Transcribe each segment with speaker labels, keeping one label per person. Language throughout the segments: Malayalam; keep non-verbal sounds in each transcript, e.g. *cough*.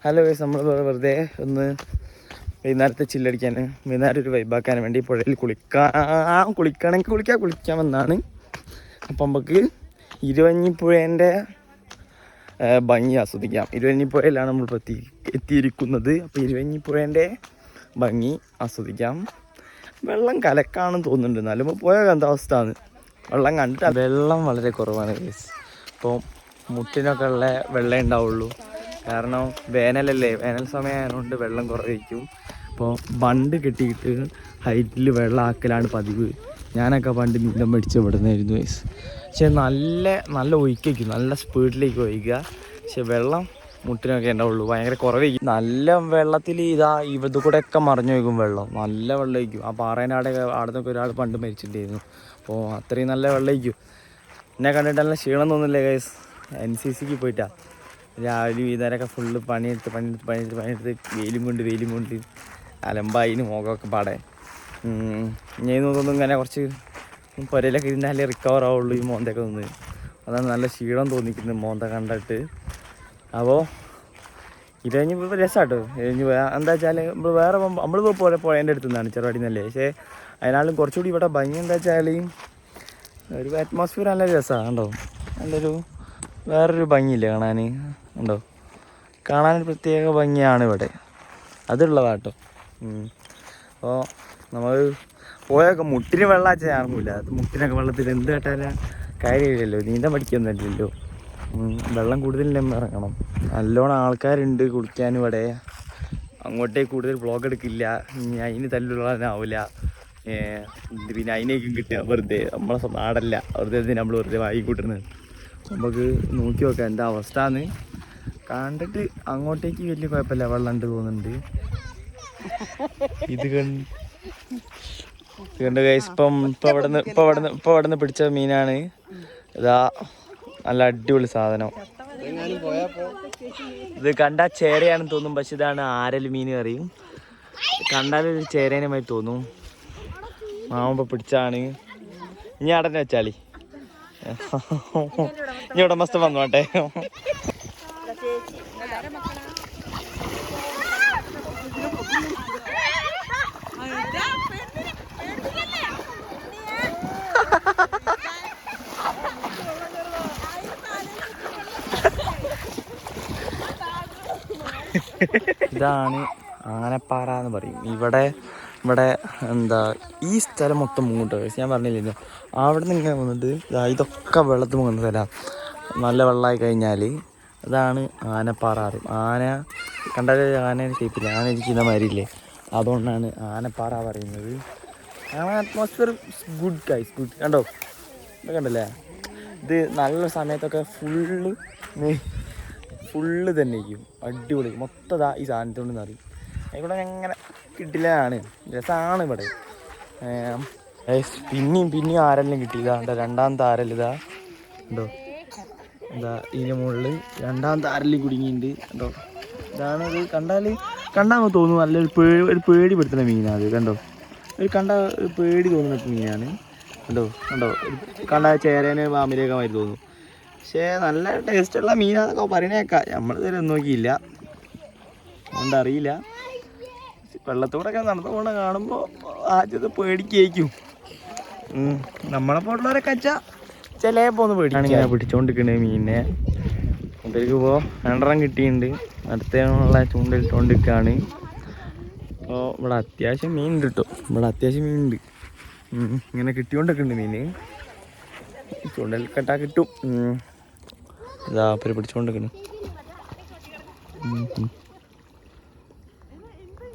Speaker 1: ഹലോ ഗൈസ് നമ്മൾ വെറുതെ ഒന്ന് വൈകുന്നേരത്തെ ചില്ലടിക്കാൻ വൈകുന്നേരം ഒരു വൈബാക്കാൻ വേണ്ടി പുഴയിൽ കുളിക്കാൻ കുളിക്കണമെങ്കിൽ കുളിക്കാം കുളിക്കാമെന്നാണ്. അപ്പം നമുക്ക് ഇരുവഞ്ഞിപ്പുഴേന്റെ ഭംഗി ആസ്വദിക്കാം. ഇരുവഞ്ഞിപ്പുഴയിലാണ് നമ്മൾ എത്തി എത്തിയിരിക്കുന്നത്. അപ്പോൾ ഇരുവഞ്ഞിപ്പുഴേന്റെ ഭംഗി ആസ്വദിക്കാം. വെള്ളം കലക്കാണെന്ന് തോന്നുന്നുണ്ട്. എന്നാലും പോയ എന്താ അവസ്ഥ വെള്ളം കണ്ടിട്ട് വെള്ളം വളരെ കുറവാണ് ഗൈസ് അപ്പോൾ മുട്ടിനൊക്കെ ഉള്ള വെള്ളമേ ഉണ്ടാവുള്ളൂ. കാരണം വേനലല്ലേ? വേനൽ സമയമായതുകൊണ്ട് വെള്ളം കുറവായിരിക്കും. അപ്പോൾ ബണ്ട് കെട്ടിയിട്ട് ഹൈറ്റിൽ വെള്ളം ആക്കലാണ് പതിവ്. ഞാനൊക്കെ പണ്ട് മീനം മേടിച്ച് വിടുന്നായിരുന്നു വയസ്സ് പക്ഷെ നല്ല നല്ല ഒഴിക്കും നല്ല സ്പീഡിലേക്ക് ഒഴിക്കുക പക്ഷെ വെള്ളം മുട്ടിനൊക്കെ ഉണ്ടാവുള്ളൂ. ഭയങ്കര കുറവായിരിക്കും. നല്ല വെള്ളത്തിൽ ഇതാ ഇവത് കൂടെ ഒക്കെ മറിഞ്ഞു വയ്ക്കും വെള്ളം. നല്ല വെള്ളമായിരിക്കും. ആ പാറേനാടെ അവിടെ നിന്നൊക്കെ ഒരാൾ പണ്ട് മരിച്ചിട്ടുണ്ടായിരുന്നു. അപ്പോൾ അത്രയും നല്ല വെള്ളമായിരിക്കും. എന്നെ കണ്ടിട്ട് നല്ല ക്ഷീണം തോന്നില്ലേ ഗൈസ് എൻ സി സിക്ക് പോയിട്ടാ. രാവിലെ വീതാരൊക്കെ ഫുള്ള് പണിയെടുത്ത് പണിയെടുത്ത് പണിയെടുത്ത് പണിയെടുത്ത് വെയിലും കൊണ്ട് വെയിലും കൊണ്ട് അലമ്പായിന് മുഖമൊക്കെ പാടെ. ഞാൻ തോന്നുന്നു ഇങ്ങനെ കുറച്ച് പുരയിലൊക്കെ ഇരുന്നാലേ റിക്കവർ ആവുള്ളൂ ഈ മോന്തൊക്കെ നിന്ന്. അതാണ് നല്ല ക്ഷീണം തോന്നിക്കുന്നത് മോന്ത കണ്ടിട്ട്. അപ്പോൾ ഇത് കഴിഞ്ഞ് ഇപ്പോൾ രസമാട്ടോ കഴിഞ്ഞ് എന്താ വെച്ചാൽ നമ്മൾ വേറെ നമ്മൾ പോലെ പുഴേന്റെ അടുത്ത് നിന്നാണ് ചെറുപാടി നല്ലേ പക്ഷേ അതിനാളും കുറച്ചുകൂടി ഇവിടെ ഭംഗി എന്താ വെച്ചാൽ ഒരു അറ്റ്മോസ്ഫിയർ നല്ല രസമാണ് കണ്ടോ. നല്ലൊരു വേറൊരു ഭംഗിയില്ലേ കാണാൻ ഉണ്ടോ? കാണാൻ പ്രത്യേക ഭംഗിയാണ് ഇവിടെ. അതുള്ളതാട്ടോ. അപ്പോൾ നമ്മൾ പോയൊക്കെ മുട്ടിന് വെള്ളം കാണുന്നില്ല. അത് മുട്ടിനൊക്കെ വെള്ളത്തിൽ എന്ത് കേട്ടാലും കാര്യമില്ലല്ലോ. നീന്താൻ പഠിക്കുന്നില്ലല്ലോ വെള്ളം കൂടുതലില്ലെന്ന് ഇറങ്ങണം. നല്ലോണം ആൾക്കാരുണ്ട് കുളിക്കാനും ഇവിടെ. അങ്ങോട്ടേക്ക് കൂടുതൽ ബ്ലോഗ് എടുക്കില്ല. ഇനി അതിന് തല്ലുള്ളതാവില്ല പിന്നെ അതിനേക്കും കിട്ടുക. വെറുതെ. നമ്മളെ നാടല്ല. വെറുതെ നമ്മൾ വെറുതെ വായിക്കൂട്ടുന്നത്? നമുക്ക് നോക്കി നോക്കാം എന്താ അവസ്ഥ എന്ന് കണ്ടിട്ട് അങ്ങോട്ടേക്ക് വലിയ കുഴപ്പമില്ല. വെള്ളം ഉണ്ട് തോന്നുന്നുണ്ട്. ഇത് കണ്ട് കണ്ട് ഗൈസ് ഇപ്പം ഇപ്പം അവിടെ നിന്ന് ഇപ്പം അവിടെ നിന്ന് ഇപ്പം അവിടെ നിന്ന് പിടിച്ച മീനാണ്. ഇതാ നല്ല അടിപൊളി സാധനം. ഇത് കണ്ടാൽ ചേരയാണെന്ന് തോന്നും പക്ഷെ ഇതാണ് ആരൽ മീൻ കറിയും കണ്ടാൽ ഒരു ചേരേനുമായി തോന്നും. മാവുമ്പോൾ പിടിച്ചാണ്. ഇനി അടനെ വെച്ചാളി. ഇനി ഉടമസ്ഥ വന്നോട്ടെ ഇതാണ് ആനപ്പാറ എന്ന് പറയും. ഇവിടെ ഇവിടെ എന്താ ഈ സ്ഥലം മൊത്തം മുങ്ങോട്ട്? ഞാൻ പറഞ്ഞില്ലല്ലോ അവിടെ നിന്ന് ഇങ്ങനെ വന്നിട്ട് ഇതൊക്കെ വെള്ളത്തിൽ മുങ്ങുന്ന സ്ഥലം. നല്ല വെള്ളമായി കഴിഞ്ഞാൽ അതാണ് ആനപ്പാറ അറിയും ആന കണ്ടാൽ ആന ഷേപ്പില്ല ആന ഇരിക്കുന്ന മാതിരിയില്ലേ അതുകൊണ്ടാണ് ആനപ്പാറ പറയുന്നത്. അറ്റ്മോസ്ഫിയർ ഗുഡ് ഗൈസ് ഗുഡ് കണ്ടോ? ഇതൊക്കെ കണ്ടല്ലേ? ഇത് നല്ല സമയത്തൊക്കെ ഫുള്ള് ഫുള്ള് തന്നെ ഇരിക്കും. അടിപൊളി. മൊത്തം ഈ സാധനത്തോണ്ട് നിറയും ഇവിടെ അങ്ങനെ കിട്ടില്ലാണ് രസമാണ് ഇവിടെ. പിന്നെയും പിന്നെയും ആരെല്ലാം കിട്ടി ഇതാ രണ്ടാം താരൽ ഇതാ? എന്താ ഇതിന് മുകളിൽ രണ്ടാം താരൽ കുടുങ്ങിയിട്ടുണ്ട് കണ്ടോ ഇതാണ് അത് കണ്ടാൽ തോന്നുന്നു നല്ലൊരു പേ ഒരു പേടി പെടുത്തുന്ന മീനാണ് അത് കണ്ടോ? ഒരു കണ്ട പേടി തോന്നുന്ന മീനാണ്. കണ്ടോ കണ്ടോ? കണ്ട ചേരേനെ പാമ്പിനെയൊക്കെ മാതിരി തോന്നും പക്ഷേ നല്ല ടേസ്റ്റുള്ള മീനാന്നൊക്കെ പറയണേക്കാം. നമ്മൾ ഇതുവരെ നോക്കിയില്ല. അതുകൊണ്ട് അറിയില്ല. വെള്ളത്തോടൊക്കെ നടന്നു പോണ കാണുമ്പോൾ ആദ്യത്തെ പേടിക്കേക്കും നമ്മളെ പോലുള്ളവരെ കച്ച ചിലപ്പോൾ ഒന്ന് പേടിക്കാൻ ഇങ്ങനെ പിടിച്ചോണ്ടിരിക്കണേ മീനെ. ചൂണ്ടലിക്ക് പോ രണ്ടെണ്ണം കിട്ടിയിട്ടുണ്ട് അടുത്തുള്ള ചൂണ്ടലിട്ടോണ്ടിരിക്കുകയാണ് അപ്പോൾ ഇവിടെ അത്യാവശ്യം മീൻ ഉണ്ട് കേട്ടോ ഇവിടെ അത്യാവശ്യം മീൻ ഉണ്ട് ഇങ്ങനെ കിട്ടിക്കൊണ്ടൊക്കെ മീന്. ചൂണ്ടൽ കെട്ടാ. കിട്ടും ഇതാ പേര് പിടിച്ചോണ്ടിരിക്കണ്.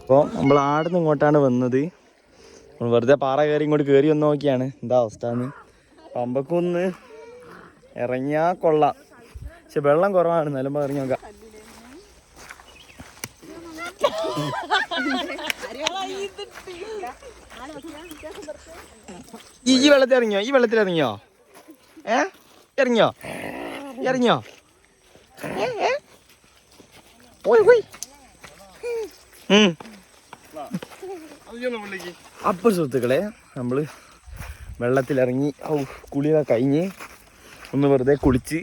Speaker 1: അപ്പോൾ നമ്മൾ ആടുന്ന് ഇങ്ങോട്ടാണ് വന്നത്. നമ്മൾ വെറുതെ പാറ കയറി ഇങ്ങോട്ട് കയറി വന്ന് നോക്കിയാണ്. എന്താ അവസ്ഥ എന്ന് പമ്പക്കൊന്ന് ഇറങ്ങിയാൽ കൊള്ളാം. പക്ഷെ വെള്ളം കുറവാണ്. നിലമ്പ ഇറങ്ങി നോക്കാം. ഈ വെള്ളത്തിൽ ഇറങ്ങിയോ? ഈ വെള്ളത്തിൽ ഇറങ്ങിയോ? ഏ? ഇറങ്ങിയോ? ഇറങ്ങിയോ? ഏ, ഏ? ഓയ് ഓയ് ഉം. അപ്പോൾ സുഹൃത്തുക്കളെ നമ്മൾ വെള്ളത്തിലിറങ്ങി ഔ കുളിയൊക്കെ കഴിഞ്ഞ് ഒന്ന് വെറുതെ കുളിച്ച്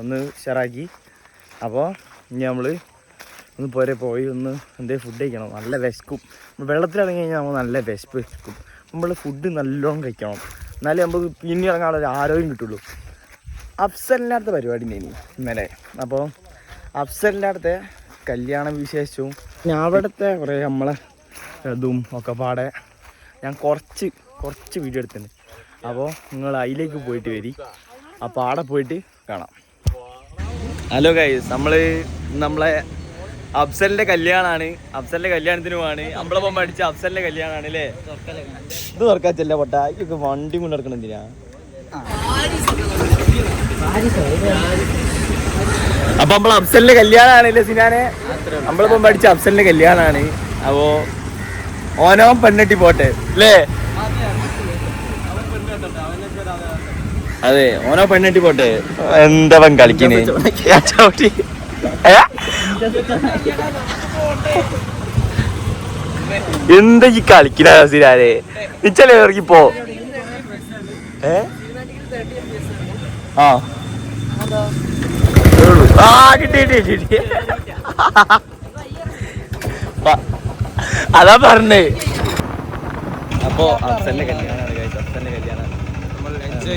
Speaker 1: ഒന്ന് ഷെറാക്കി അപ്പോൾ ഇനി നമ്മൾ ഒന്ന് പോരെ പോയി ഒന്ന് എന്തേ ഫുഡ് കഴിക്കണം. നല്ല വിശക്കും. വെള്ളത്തിലിറങ്ങി കഴിഞ്ഞാൽ നമ്മൾ നല്ല വിശപ്പ് വിശക്കും നമ്മൾ ഫുഡ് നല്ലോണം കഴിക്കണം. എന്നാലേ നമുക്ക് പിന്നെ ഇറങ്ങാനുള്ള ആരോഗ്യം കിട്ടുള്ളൂ. അഫ്സലിനടുത്ത പരിപാടി ഇനി ഇന്നലെ. അപ്പോൾ അഫ്സലിന്റെ അടുത്തെ കല്യാണ വിശേഷവും അവിടുത്തെ കുറേ നമ്മളെ ഇതും ഒക്കെ പാടെ ഞാൻ കുറച്ച് കുറച്ച് വീഡിയോ എടുത്തിട്ടുണ്ട്. അപ്പോൾ നിങ്ങൾ അതിലേക്ക് പോയിട്ട് വരി. അപ്പോൾ ആടെ പോയിട്ട് കാണാം. ഹലോ ഗൈസ് നമ്മൾ നമ്മളെ അഫ്സലിന്റെ കല്യാണാണ്. പോവാണ് നമ്മളൊപ്പം പഠിച്ച അഫ്സലിന്റെ കല്യാണാണ് അല്ലേ? ഇത് തുറക്കാച്ചല്ല പൊട്ട? ഇതൊക്കെ വണ്ടി കൊണ്ട് നടക്കണം എന്തിനാ? അപ്പൊ നമ്മൾ അഫ്സലിന്റെ കല്യാണാണ് അല്ലേ സിനാനെ? നമ്മളിപ്പം പഠിച്ച അഫ്സലിന്റെ കല്യാണാണ്. അപ്പോ ഓനോ പെണ്ണെട്ടി പോട്ടെ. അല്ലേ അതെ ഓനോ പെണ്ണെട്ടി പോട്ടെ. എന്താ പൻ കളിക്കണേ *laughs* ചവിട്ടി. ഏ? എന്താ ഈ കളിക്കണ സിനാനെ നിച്ചല്ലേ ഇറങ്ങി പോ. ഏ? ആ. ആ കിട്ടി കിട്ടി കിട്ടി. അതാ പറഞ്ഞേ. അപ്പോ അഫ്സലിന്റെ കല്യാണമാണ് അഫ്സലിന്റെ കല്യാണമാണ് എന്താ,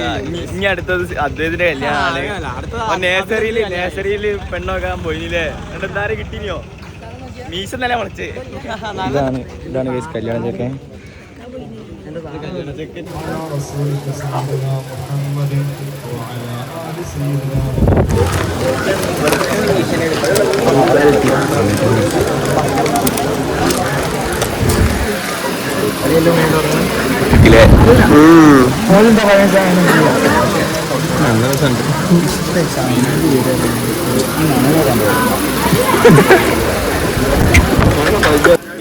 Speaker 1: ഇനി- അടുത്തത് അദ്ദേഹത്തിന്റെ കല്യാണമാണ് നേഴ്സറിയിൽ നേസറിയിൽ പെണ്ണോക്കാൻ പോയില്ലേ? എന്നിട്ട് എന്തായാലും കിട്ടിനിയോ മീശ നില മുളച്ച് ഇതാണ് ഇതാണ് guys കല്യാണം ചെക്കൻ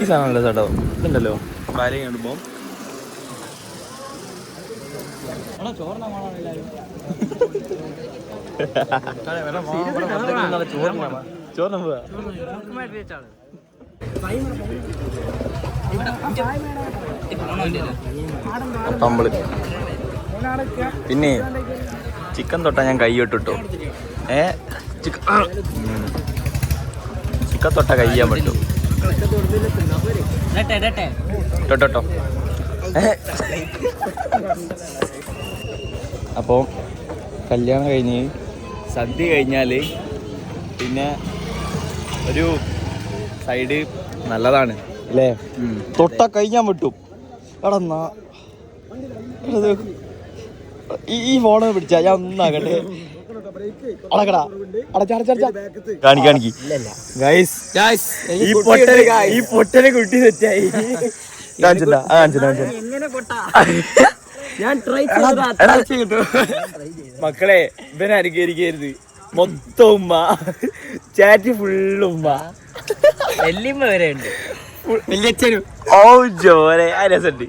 Speaker 1: ഈ സാധനമല്ല ചേട്ടോ ഇതുണ്ടല്ലോ. ഭാര്യ കണ്ടുമ്പോ ചോറിന പോവാ. പമ്പൾ പിന്നെ ചിക്കൻ തൊട്ടാ ഞാൻ കൈ ഇട്ടിട്ടോ ഏ ചിക്കൻ ചിക്കൻ തൊട്ട കൈ ചെയ്യാൻ പറ്റും. ട്ടോ അപ്പോൾ കല്യാണം കഴിഞ്ഞ് സദ്യ കഴിഞ്ഞാൽ പിന്നെ ഒരു സൈഡ് നല്ലതാണ്. അല്ലേ തൊട്ട കഴിഞ്ഞാൽ പറ്റും. എടാ നാ. എടാ ഇത് ഈ ഫോണ് പിടിച്ചാ ഞാൻ ഒന്നാകട്ടെ. ഈ പൊട്ടന് കുട്ടി സെറ്റായി *laughs*
Speaker 2: ഞാൻ ട്രൈ
Speaker 1: മക്കളെ ഇവനെ അനുകരിക്കരുത്. മൊത്തം ഉമ്മ. ചാറ്റ് ഫുള്ള് ഉമ്മ.
Speaker 2: വെല്ലിമ്മ വരെ ഉണ്ട്.
Speaker 1: ഓ ജോലെ ആ രസമുണ്ട്.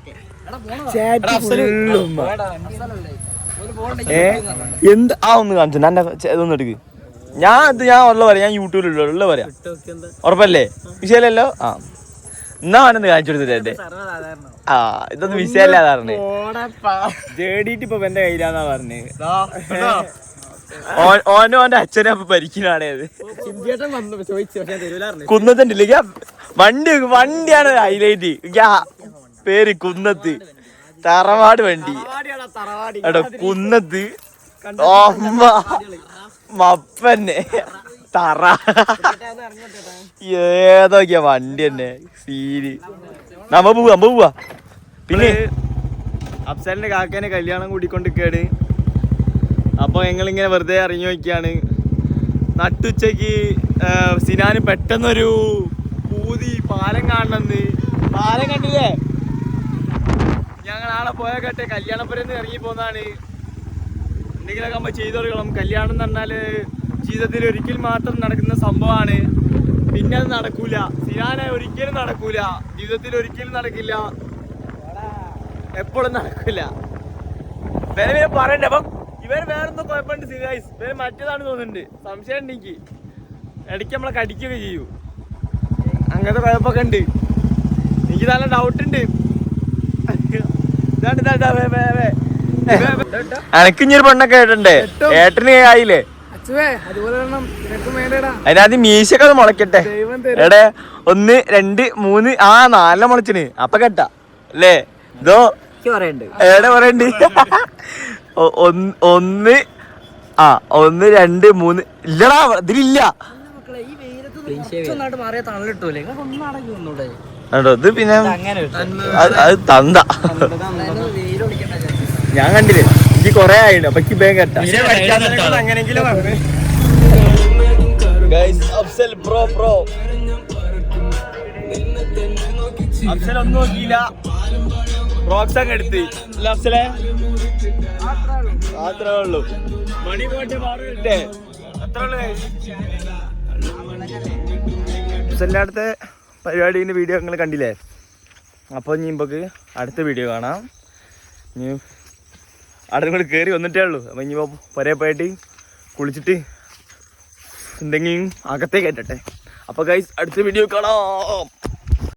Speaker 1: എന്ത്? ആ ഒന്ന് കാണിച്ചു. എന്റെ ഇതൊന്നും എടുക്ക്. ഞാൻ ഇത് ഞാൻ ഉള്ള പറയാം ഞാൻ യൂട്യൂബിലുള്ള ഉള്ള പറയാം ഉറപ്പല്ലേ? വിഷയമല്ലല്ലോ? ആ. എന്നാ അവനൊന്ന് കാണിച്ചു കൊടുത്തിട്ട് എന്റെ ആ ഇതൊന്നും വിഷയമല്ല പറഞ്ഞേ. ജേഡിട്ട് ഇപ്പൊ എന്റെ കയ്യിലാന്നാ പറഞ്ഞേ. ഓനും ഓന്റെ അച്ഛനും അപ്പൊ ഭരിക്കണാണേ അത്. കുന്നത്തുണ്ടില്ലേ വണ്ടി വണ്ടിയാണ് ഹൈലൈറ്റ്. പേര് കുന്നത്ത്. തറവാട് വണ്ടി. എടാ കുന്നത്ത്. അമ്മ മപ്പന്നെ. തറ. ഏതൊക്കെയാ വണ്ടി തന്നെ സീരി. നമ്മ പോവാ നമ്മ പോവാ. പിന്നെ? അഫ്സലിന്റെ കാക്കേനെ കല്യാണം കൂടിക്കൊണ്ടിരിക്കാണ് അപ്പൊ ഞങ്ങളിങ്ങനെ വെറുതെ ഇറങ്ങി നോക്കിയാണ് നട്ടുച്ചക്ക് സിനാന് പെട്ടെന്നൊരു പൂതി പാലം കാണണമെന്ന് പാലം കണ്ടില്ലേ? ഞങ്ങൾ ആളെ പോയ കേട്ടെ കല്യാണപ്പുരന്ന് ഇറങ്ങി പോന്നാണ്. എന്തെങ്കിലുമൊക്കെ നമ്മൾ ചെയ്തു കൊടുക്കണം. കല്യാണം എന്ന് പറഞ്ഞാൽ ജീവിതത്തിൽ ഒരിക്കൽ മാത്രം നടക്കുന്ന സംഭവമാണ്. പിന്നെ അത് നടക്കൂല. സിനാന ഒരിക്കലും നടക്കൂല. ജീവിതത്തിൽ ഒരിക്കലും നടക്കില്ല. എപ്പോഴും നടക്കില്ല. വേറെ വേറെ പറയണ്ടേ. അപ്പം ഇവർ വേറെന്തോ കുഴപ്പമുണ്ട് ഗൈസ് ഇവർ മറ്റേതാണ് തോന്നുന്നുണ്ട്. സംശയം ഉണ്ട് എനിക്ക്. ഇടയ്ക്ക് നമ്മളെ കടിക്കുകയൊക്കെ ചെയ്യൂ. അങ്ങനത്തെ കുഴപ്പമൊക്കെ ഉണ്ട്. എനിക്ക് നല്ല ഡൗട്ട് ഉണ്ട്. ഇതാണ്ട് ഇതാണ്ട് വേ, വേ, വേ. അനക്ക് ഇഞ്ഞൊരു പെണ്ണൊക്കെ ഏട്ടണ്ടേ ഏട്ടന് ആയില്ലേ? അതിനകത്ത് മീശൊക്കെ അത് മുളയ്ക്കട്ടെ എടേ ഒന്ന് രണ്ട് മൂന്ന് ആ നാലെണ്ണം മുളച്ചിന്. അപ്പൊ കേട്ടാ. അല്ലേ? ഇതോ. എവിടെ പറയണ്ട്? ഒന്ന് ആ ഒന്ന് രണ്ട് മൂന്ന്. ഇല്ലടാ ഇതിലില്ല. ഇത് പിന്നെ
Speaker 2: അങ്ങനെ
Speaker 1: അത് അത് തന്ത ഞാൻ കണ്ടില്ലേ എനിക്ക് കൊറേ ആയിട്ട് അപ്പൊ എനിക്ക് ബാങ്ക് കെട്ടാ. അഫ്സൽ പ്രോ പ്രോ അഫ്സൽ ഒന്നും നോക്കിയില്ല. റോക്സ് അങ്ങ് എടുത്ത്. ലഫ്സിലെ അത്രേ ഉള്ളൂ മണി പോയിട്ട് മാറിയിട്ടേ അത്രേ ഉള്ളൂ അടുത്ത പരിപാടീന്റെ വീഡിയോ നിങ്ങൾ കണ്ടില്ലേ? അപ്പോൾ ഇനി നമുക്ക് അടുത്ത വീഡിയോ കാണാം. ഇനി അവിടെ കൂടെ കയറി വന്നിട്ടേ ഉള്ളൂ. അപ്പം ഇനിയിപ്പോൾ പുരേ പോയിട്ട് കുളിച്ചിട്ട് എന്തെങ്കിലും അകത്തേക്ക് കയറ്റട്ടെ. അപ്പോൾ ഗൈസ് അടുത്ത വീഡിയോ കാണാം.